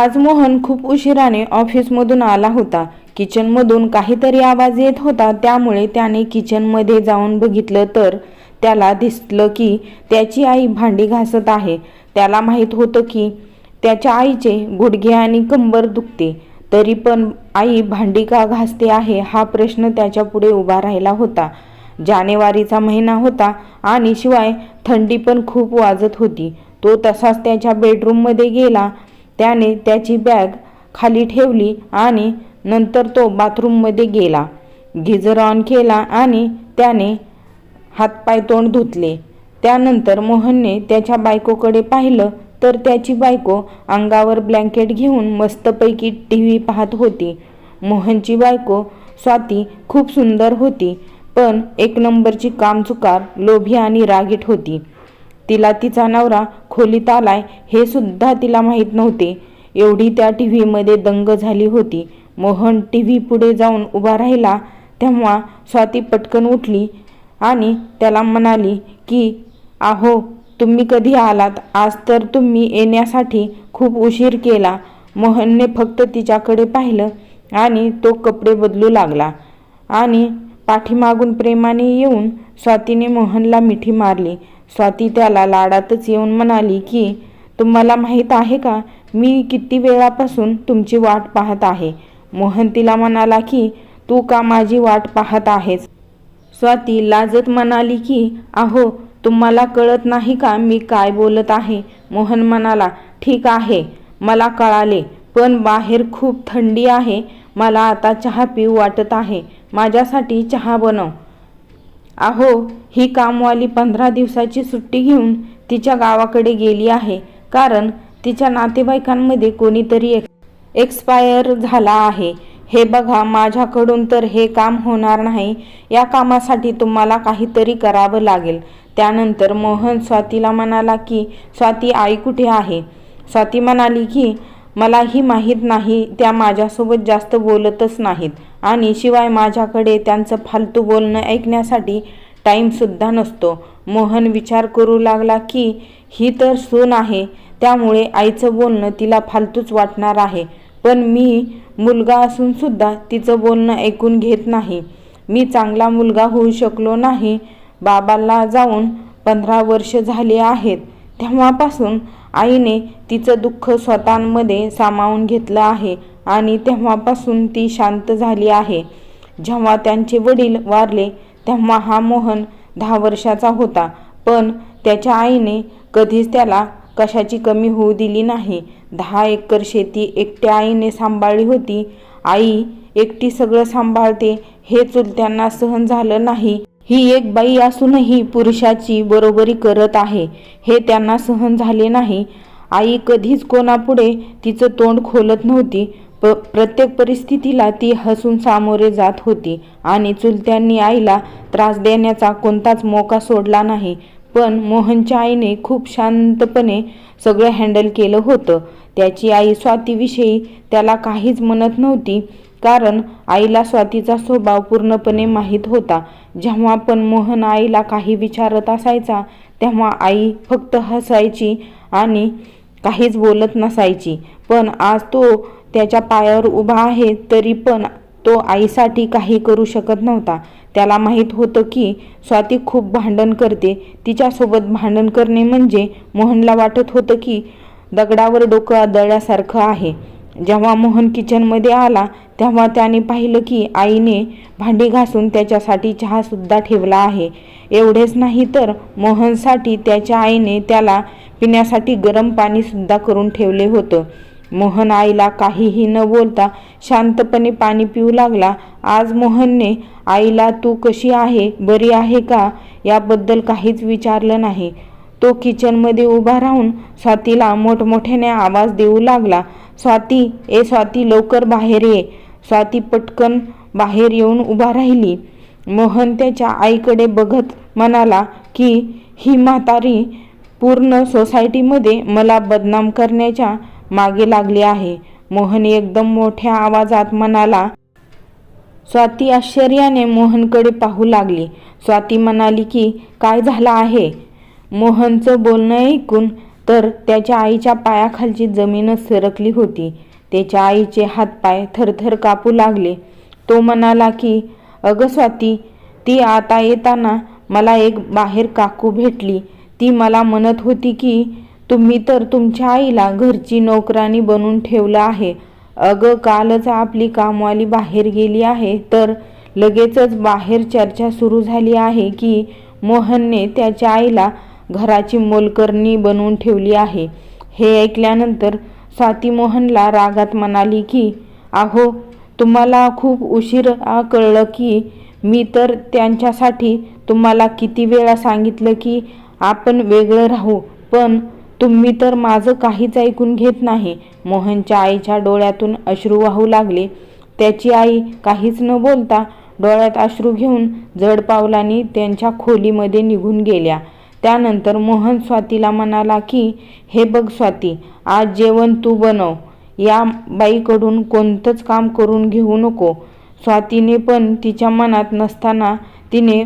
आज मोहन खूप उशिराने ऑफिसमधून आला होता. किचनमधून काहीतरी आवाज येत होता त्यामुळे त्याने किचनमध्ये जाऊन बघितलं तर त्याला दिसलं की त्याची आई भांडी घासत आहे. त्याला माहीत होतं की त्याच्या आईचे गुडघे आणि कंबर दुखते. तरी पण आई भांडी का घासते आहे हा प्रश्न त्याच्या पुढे उभा राहिला होता. जानेवारीचा महिना होता आणि शिवाय थंडी पण खूप वाजत होती. तो तसाच त्याच्या बेडरूममध्ये गेला त्याने त्याची बॅग खाली ठेवली आणि नंतर तो बाथरूममध्ये गेला. गिझर ऑन केला आणि त्याने हातपाय तोंड धुतले. त्यानंतर मोहनने त्याच्या बायकोकडे पाहिलं तर त्याची बायको अंगावर ब्लँकेट घेऊन मस्तपैकी टी व्ही पाहत होती. मोहनची बायको स्वाती खूप सुंदर होती पण एक नंबरची कामचुकार लोभी आणि रागीट होती. तिला तिचा नवरा खोलीत आलाय हे सुद्धा तिला माहीत नव्हते. एवढी त्या टी व्हीमध्ये दंग झाली होती. मोहन टी व्ही पुढे जाऊन उभा राहिला तेव्हा स्वाती पटकन उठली आणि त्याला म्हणाली की आहो तुम्ही कधी आलात? आज तर तुम्ही येण्यासाठी खूप उशीर केला. मोहनने फक्त तिच्याकडे पाहिलं आणि तो कपडे बदलू लागला आणि पाठीमागून प्रेमाने येऊन स्वातीने मोहनला मिठी मारली. स्वाती त्याला लाडातच येऊन म्हणाली की तुम्हाला माहीत आहे का मी किती वेळापासून तुमची वाट पाहत आहे मोहन तिला म्हणाला की तू का माझी वाट पाहत आहेस स्वाती लाजत म्हणाली की अहो तुम्हाला कळत नाही का मी काय बोलत आहे मोहन म्हणाला ठीक आहे मला कळाले पण बाहेर खूप थंडी आहे मला आता चहा पिऊ वाटत आहे माझ्यासाठी चहा बनव. अहो ही कामवाली पंधरा दिवसाची सुट्टी घेऊन तिच्या गावाकडे गेली आहे. कारण तिच्या नातेवाईकांमध्ये कोणीतरी एक्स एक्सपायर झाला आहे. हे बघा माझ्याकडून तर हे काम होणार नाही. या कामासाठी तुम्हाला काहीतरी करावं लागेल. त्यानंतर मोहन स्वातीला म्हणाला की स्वाती आई कुठे आहे? स्वाती म्हणाली की मलाही माहीत नाही त्या माझ्यासोबत जास्त बोलतच नाहीत. आणि शिवाय माझ्याकडे त्यांचं फालतू बोलणं ऐकण्यासाठी टाईमसुद्धा नसतो. मोहन विचार करू लागला की ही तर सून आहे त्यामुळे आईचं बोलणं तिला फालतूच वाटणार आहे. पण मी मुलगा असूनसुद्धा तिचं बोलणं ऐकून घेत नाही. मी चांगला मुलगा होऊ शकलो नाही. बाबाला जाऊन पंधरा वर्ष झाली आहेत. तेव्हापासून आईने तिचं दुःख स्वतःमध्ये सामावून घेतलं आहे आणि तेव्हापासून ती शांत झाली आहे. जेव्हा त्यांचे वडील वारले तेव्हा हा मोहन दहा वर्षाचा होता. पण त्याच्या आईने कधीच त्याला कशाची कमी होऊ दिली नाही. दहा एकर शेती एकट्या आईने सांभाळली होती. आई एकटी सगळं सांभाळते हे चुलत्यांना सहन झालं नाही. ही एक बाई असूनही पुरुषाची बरोबरी करत आहे. हे त्यांना सहन झाले नाही. आई कधीच कोणापुढे तिचं तोंड खोलत नव्हती. प प्रत्येक परिस्थितीला ती हसून सामोरे जात होती आणि चुलत्यांनी आईला त्रास देण्याचा कोणताच मोका सोडला नाही. पण मोहनच्या आईने खूप शांतपणे सगळं हँडल केलं होतं. त्याची आई स्वातीविषयी त्याला काहीच म्हणत नव्हती. कारण आईला स्वातीचा स्वभाव पूर्णपणे माहीत होता. जेव्हा पण मोहन आईला काही विचारत असायचा तेव्हा आई फक्त हसायची आणि काहीच बोलत नसायची. पण आज तो त्याच्या पायावर उभा आहे तरी पण तो आईसाठी काही करू शकत नव्हता. त्याला माहीत होतं की स्वाती खूप भांडण करते. तिच्यासोबत भांडण करणे म्हणजे मोहनला वाटत होतं की दगडावर डोकं आदळल्यासारखं आहे. जेव्हा मोहन किचनमध्ये आला तेव्हा त्याने पाहिलं की आईने भांडी घासून त्याच्यासाठी चहासुद्धा ठेवला आहे. एवढेच नाही तर मोहनसाठी त्याच्या आईने त्याला पिण्यासाठी गरम पाणीसुद्धा करून ठेवले होतं. मोहन आईला काहीही न बोलता शांतपणे पाणी पिऊ लागला. आज मोहनने आईला तू कशी आहे? बरी आहे का? याबद्दल काहीच विचारलं नाही. तो किचनमध्ये उभा राहून स्वातीला मोठमोठ्याने आवाज देऊ लागला स्वाती ए स्वाती लवकर बाहेर ये. स्वाती पटकन बाहेर येऊन उभा राहिली. मोहन त्याच्या आईकडे बघत म्हणाला की ही म्हातारी पूर्ण सोसायटीमध्ये मला बदनाम करण्याच्या मागे लागली आहे. मोहन एकदम मोठ्या आवाजात म्हणाला. स्वाती आश्चर्याने मोहनकडे पाहू लागली. स्वाती म्हणाली की काय झालं आहे? मोहनचं बोलणं ऐकून तर त्याच्या आईच्या पायाखालची जमीनच सरकली होती. त्याच्या आईचे हातपाय थरथर कापू लागले. तो म्हणाला की अगं स्वाती ती आता येताना मला एक बाहेर काकू भेटली. ती मला म्हणत होती की तुम्ही तर तुमच्या आईला घरची नोकरानी बनवून ठेवलं आहे. अगं कालच आपली कामवाली बाहेर गेली आहे तर लगेचच बाहेर चर्चा सुरू झाली आहे की मोहनने त्याच्या आईला घराची मोलकरणी बनवून ठेवली आहे. हे ऐकल्यानंतर स्वाती मोहनला रागात म्हणाली की अहो तुम्हाला खूप उशीर कळलं की मी तर त्यांच्यासाठी तुम्हाला किती वेळा सांगितलं की आपण वेगळं राहू पण तुम्ही तर माझं काहीच ऐकून घेत नाही. मोहनच्या आईच्या डोळ्यातून अश्रू वाहू लागले. त्याची आई काहीच न बोलता डोळ्यात अश्रू घेऊन जड पावलांनी त्यांच्या खोलीमध्ये निघून गेल्या. त्यानंतर मोहन स्वातीला म्हणाला की हे बघ स्वाती आज जेवण तू बनव. या बाईकडून कोणतंच काम करून घेऊ नको. स्वातीने पण तिच्या मनात नसताना तिने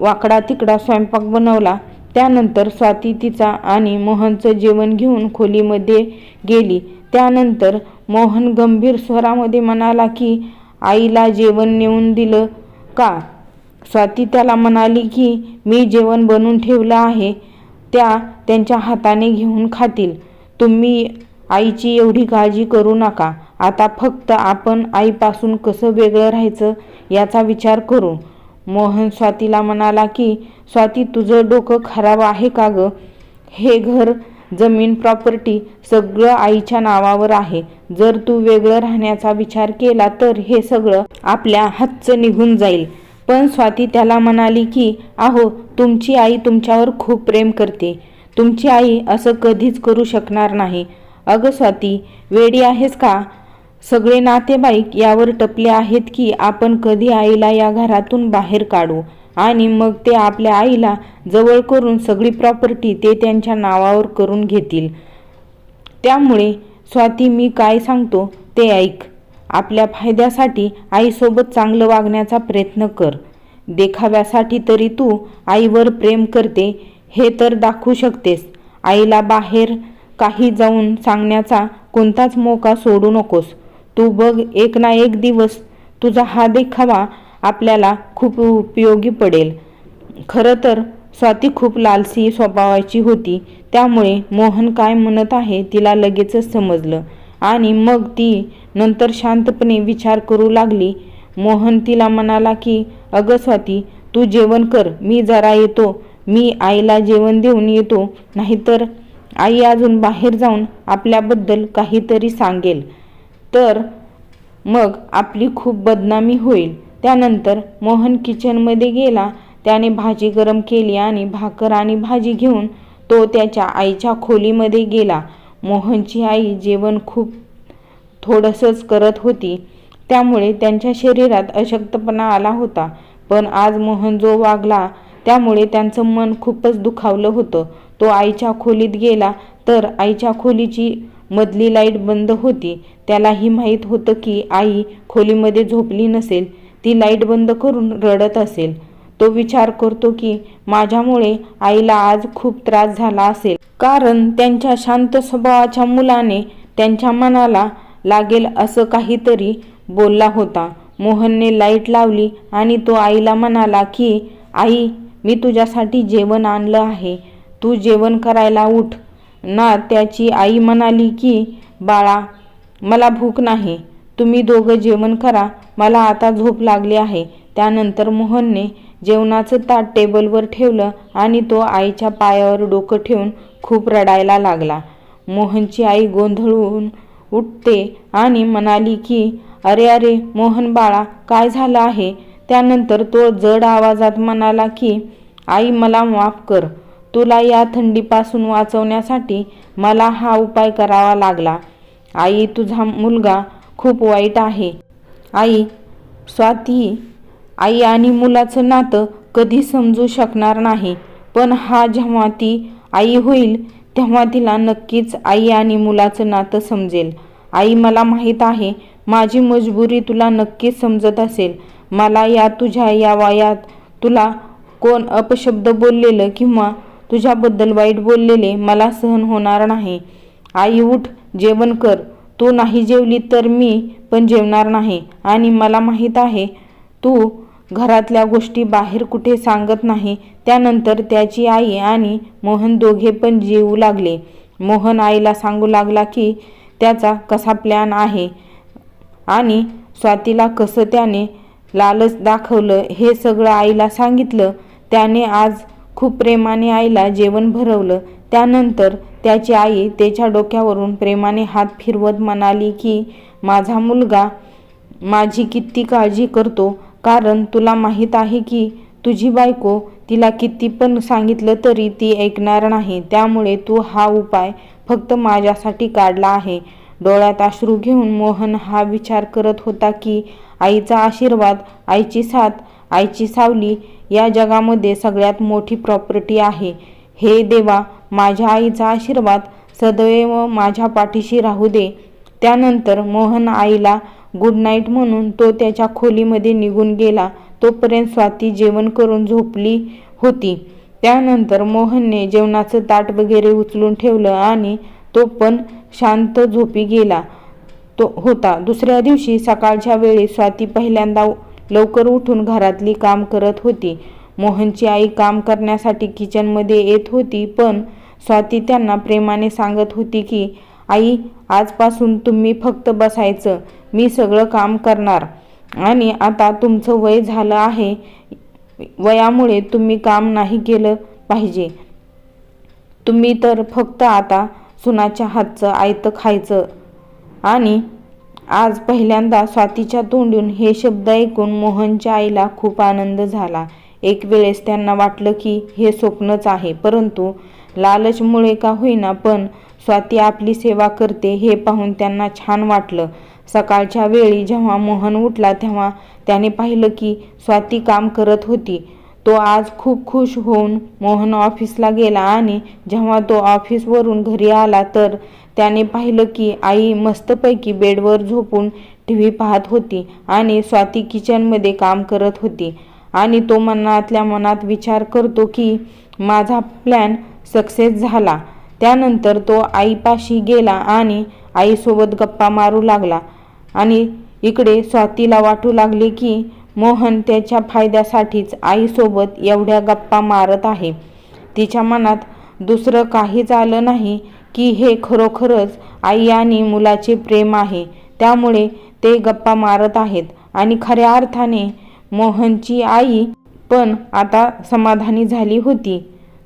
वाकडा तिकडा स्वयंपाक बनवला. त्यानंतर स्वाती तिचा आणि मोहनचं जेवण घेऊन खोलीमध्ये गेली. त्यानंतर मोहन गंभीर स्वरामध्ये म्हणाला की आईला जेवण नेऊन दिलं का? स्वाती त्याला म्हणाली की मी जेवण बनवून ठेवलं आहे त्या त्यांच्या हाताने घेऊन खातील. तुम्ही आईची एवढी काळजी करू नका. आता फक्त आपण आईपासून कसं वेगळं राहायचं याचा विचार करू. मोहन स्वातीला म्हणाला की स्वाती तुझं डोकं खराब आहे का गं? हे घर जमीन प्रॉपर्टी सगळं आईच्या नावावर आहे. जर तू वेगळं राहण्याचा विचार केला तर हे सगळं आपल्या हातचं निघून जाईल. पण स्वाती त्याला म्हणाली की आहो तुमची आई तुमच्यावर खूप प्रेम करते. तुमची आई असं कधीच करू शकणार नाही. अगं स्वाती वेडी आहेस का? सगळे नातेवाईक यावर टपले आहेत की आपण कधी आईला या घरातून बाहेर काढू. आणि मग ते आपल्या आईला जवळ करून सगळी प्रॉपर्टी ते त्यांच्या नावावर करून घेतील. त्यामुळे स्वाती मी काय सांगतो ते ऐक. आपल्या फायद्यासाठी आईसोबत चांगलं वागण्याचा प्रयत्न कर. देखाव्यासाठी तरी तू आईवर प्रेम करते हे तर दाखवू शकतेस. आईला बाहेर काही जाऊन सांगण्याचा कोणताच मोका सोडू नकोस. तू बघ एक ना एक दिवस तुझा हा देखावा आपल्याला खूप उपयोगी पडेल. खरं तर स्वाती खूप लालसी स्वभावाची होती. त्यामुळे मोहन काय म्हणत आहे तिला लगेचच समजलं. आणि मग ती नंतर शांतपणे विचार करू लागली. मोहन तिला म्हणाला की अगं स्वाती तू जेवण कर. मी जरा येतो. मी आईला जेवण देऊन येतो. नाहीतर आई अजून बाहेर जाऊन आपल्याबद्दल काहीतरी सांगेल. तर मग आपली खूप बदनामी होईल. त्यानंतर मोहन किचनमध्ये गेला. त्याने भाजी गरम केली आणि भाकर आणि भाजी घेऊन तो त्याच्या आईच्या खोलीमध्ये गेला. मोहनची आई जेवण खूप थोडंसंच करत होती. त्यामुळे त्यांच्या शरीरात अशक्तपणा आला होता. पण आज मोहन जो वागला त्यामुळे त्यांचं मन खूपच दुखावलं होतं. तो आईच्या खोलीत गेला तर आईच्या खोलीची मधली लाइट बंद होती. त्यालाही माहीत होतं की आई खोलीमध्ये झोपली नसेल. ती लाइट बंद करून रडत असेल. तो विचार करतो की माझ्यामुळे आईला आज खूप त्रास झाला असेल. कारण त्यांच्या शांत स्वभावाच्या मुलाने त्यांच्या मनाला लागेल असं काहीतरी बोलला होता. मोहनने लाइट लावली आणि तो आईला म्हणाला की आई मी तुझ्यासाठी जेवण आणलं आहे. तू जेवण करायला उठ. ना त्याची आई म्हणाली की बाळा मला भूक नाही. तुम्ही दोघं जेवण करा. मला आता झोप लागली आहे. त्यानंतर मोहनने जेवणाचं ताट टेबलवर ठेवलं आणि तो आईच्या पायावर डोकं ठेवून खूप रडायला लागला. मोहनची आई गोंधळून उठते आणि म्हणाली की अरे अरे मोहन बाळा काय झालं आहे? त्यानंतर तो जड आवाजात म्हणाला की आई मला माफ कर. तुला या थंडीपासून वाचवण्यासाठी मला हा उपाय करावा लागला. आई तुझा मुलगा खूप वाईट आहे. आई स्वाती आई आणि मुलाचं नातं कधी समजू शकणार नाही. पण हा जेव्हा ती आई होईल तेव्हा तिला नक्कीच आई आणि मुलाचं नातं समजेल. आई मला माहीत आहे माझी मजबुरी तुला नक्कीच समजत असेल. मला या तुझ्या या वयात तुला कोण अपशब्द बोललेलं किंवा तुझ्याबद्दल वाईट बोललेले मला सहन होणार नाही. आई उठ जेवण कर. तू नाही जेवली तर मी पण जेवणार नाही. आणि मला माहीत आहे तू घरातल्या गोष्टी बाहेर कुठे सांगत नाही. त्यानंतर त्याची आई आणि मोहन दोघे पण जेवू लागले. मोहन आईला सांगू लागला की त्याचा कसा प्लॅन आहे? आणि स्वातीला कसं त्याने लालच दाखवलं? हे सगळं आईला सांगितलं. त्याने आज खूप प्रेमाने आईला जेवण भरवलं. त्यानंतर त्याची आई त्याच्या डोक्यावरून प्रेमाने हात फिरवत म्हणाली की माझा मुलगा माझी किती काळजी करतो? कारण तुला माहीत आहे की तुझी बायको तिला किती पण सांगितलं तरी ती ऐकणार नाही. त्यामुळे तू हा उपाय फक्त माझ्यासाठी काढला आहे. डोळ्यात अश्रू घेऊन मोहन हा विचार करत होता की आईचा आशीर्वाद आईची साथ आईची सावली या जगामध्ये सगळ्यात मोठी प्रॉपर्टी आहे. हे देवा माझ्या आईचा आशीर्वाद सदैव माझ्या पाठीशी राहू दे. त्यानंतर मोहन आईला गुड नाईट म्हणून तो त्याच्या खोलीमध्ये निघून गेला. तोपर्यंत स्वाती जेवण करून झोपली होती. त्यानंतर मोहनने जेवणाचं ताट वगैरे उचलून ठेवलं आणि तो पण शांत झोपी गेला तो होता. दुसऱ्या दिवशी सकाळच्या वेळी स्वाती पहिल्यांदा लवकर उठून घरातली काम करत होती. मोहनची आई काम करण्यासाठी किचनमध्ये येत होती पण स्वाती त्यांना प्रेमाने सांगत होती की आई आजपासून तुम्ही फक्त बसायचं. मी सगळं काम करणार. आणि आता तुमचं वय झालं आहे. वयामुळे तुम्ही काम नाही केलं पाहिजे. तुम्ही तर फक्त आता सुनाच्या हातचं आयतं खायचं. आणि आज पहिल्यांदा स्वातीच्या तोंडून हे शब्द ऐकून मोहनच्या आईला खूप आनंद झाला. एक वेळेस त्यांना वाटलं की हे स्वप्नच आहे परंतु लालचमुळे का होईना पण स्वाती आपली सेवा करते हे पाहून त्यांना छान वाटलं. सकाळच्या वेळी जेव्हा मोहन उठला तेव्हा त्याने पाहिलं की स्वाती काम करत होती. तो आज खूप खुश होऊन मोहन ऑफिसला गेला आणि जेव्हा तो ऑफिसवरून घरी आला तर त्याने पाहिलं की आई मस्तपैकी बेडवर झोपून टी व्ही पाहत होती आणि स्वाती किचनमध्ये काम करत होती. आणि तो मनातल्या मनात विचार करतो की माझा प्लॅन सक्सेस झाला. त्यानंतर तो आईपाशी गेला आणि आईसोबत गप्पा मारू लागला. आणि इकडे स्वातीला वाटू लागले की मोहन त्याच्या फायद्यासाठीच आईसोबत एवढ्या गप्पा मारत आहे. तिच्या मनात दुसरं काहीच आलं नाही की हे खरोखरच आई आणि मुलाचे प्रेम आहे. त्यामुळे ते गप्पा मारत आहेत आणि खऱ्या अर्थाने मोहनची आई पण आता समाधानी झाली होती.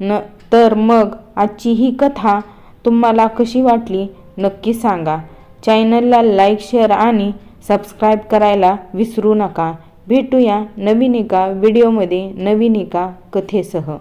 न तर मग आजची ही कथा तुम्हाला कशी वाटली नक्की सांगा. चॅनलला लाईक शेअर आणि सबस्क्राईब करायला विसरू नका. भेटूया नवीन एका व्हिडिओमध्ये नवीन एका कथेसह.